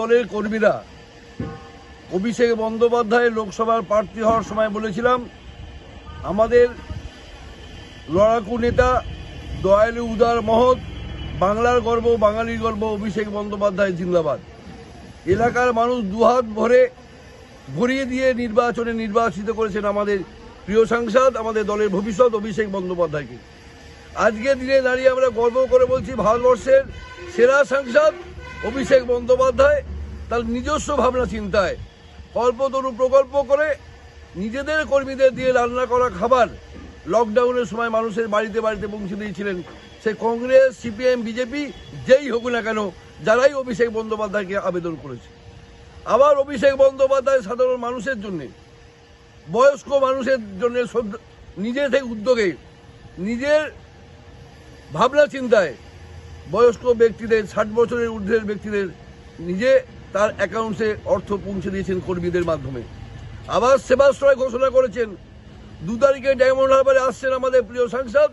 দলের কর্মীরা অভিষেক বন্দ্যোপাধ্যায় লোকসভার প্রার্থী হওয়ার সময় বলেছিলাম, আমাদের লড়াকু নেতা দয়ালু উদার মহৎ, বাংলার গর্ব, বাঙালির গর্ব, অভিষেক বন্দ্যোপাধ্যায় জিন্দাবাদ। এলাকার মানুষ দুহাত ভরে ভরিয়ে দিয়ে নির্বাচনে নির্বাচিত করেছেন আমাদের প্রিয় সাংসদ, আমাদের দলের ভবিষ্যৎ অভিষেক বন্দ্যোপাধ্যায়কে। আজকের দিনে দাঁড়িয়ে আমরা গর্ব করে বলছি, ভারতবর্ষের সেরা সাংসদ অভিষেক বন্দ্যোপাধ্যায় তার নিজস্ব ভাবনা চিন্তায় কল্পতরু প্রকল্প করে নিজেদের কর্মীদের দিয়ে রান্না করা খাবার লকডাউনের সময় মানুষের বাড়িতে বাড়িতে পৌঁছে দিয়েছিলেন। সে কংগ্রেস, সিপিএম, বিজেপি, যেই হোক না কেন যারাই অভিষেক বন্দ্যোপাধ্যায়কে আবেদন করেছে। আবার অভিষেক বন্দ্যোপাধ্যায় সাধারণ মানুষের জন্যে, বয়স্ক মানুষের জন্য নিজে থেকে উদ্যোগে, নিজের ভাবনা চিন্তায় বয়স্ক ব্যক্তিদের, ষাট বছরের ঊর্ধ্বের ব্যক্তিদের নিজে তার অ্যাকাউন্টে অর্থ পৌঁছে দিয়েছেন কর্মীদের মাধ্যমে। আবার সেবাশ্রয় ঘোষণা করেছেন, দু তারিখে ডায়মন্ড হারবারে আসছেন আমাদের প্রিয় সাংসদ,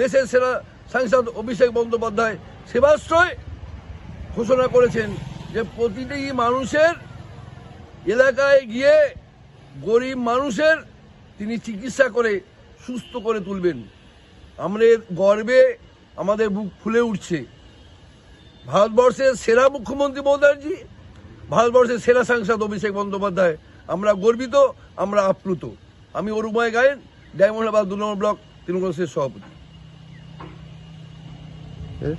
দেশের সেরা সাংসদ অভিষেক বন্দ্যোপাধ্যায়। সেবাশ্রয় ঘোষণা করেছেন যে প্রতিটি মানুষের এলাকায় গিয়ে গরিব মানুষের তিনি চিকিৎসা করে সুস্থ করে তুলবেন। আমাদের গর্বে আমাদের বুক ফুলে উঠছে। ভারতবর্ষের সেরা মুখ্যমন্ত্রী মমতাজি ভারতবর্ষের সেরা সাংসদ অভিষেক বন্দ্যোপাধ্যায়। আমরা গর্বিত আমরা আপ্লুত। আমি অরুময় গায়েন ডায়মন্ডাবাদ দু নম্বর ব্লক তৃণমূল কংগ্রেসের সভাপতি? হ্যাঁ।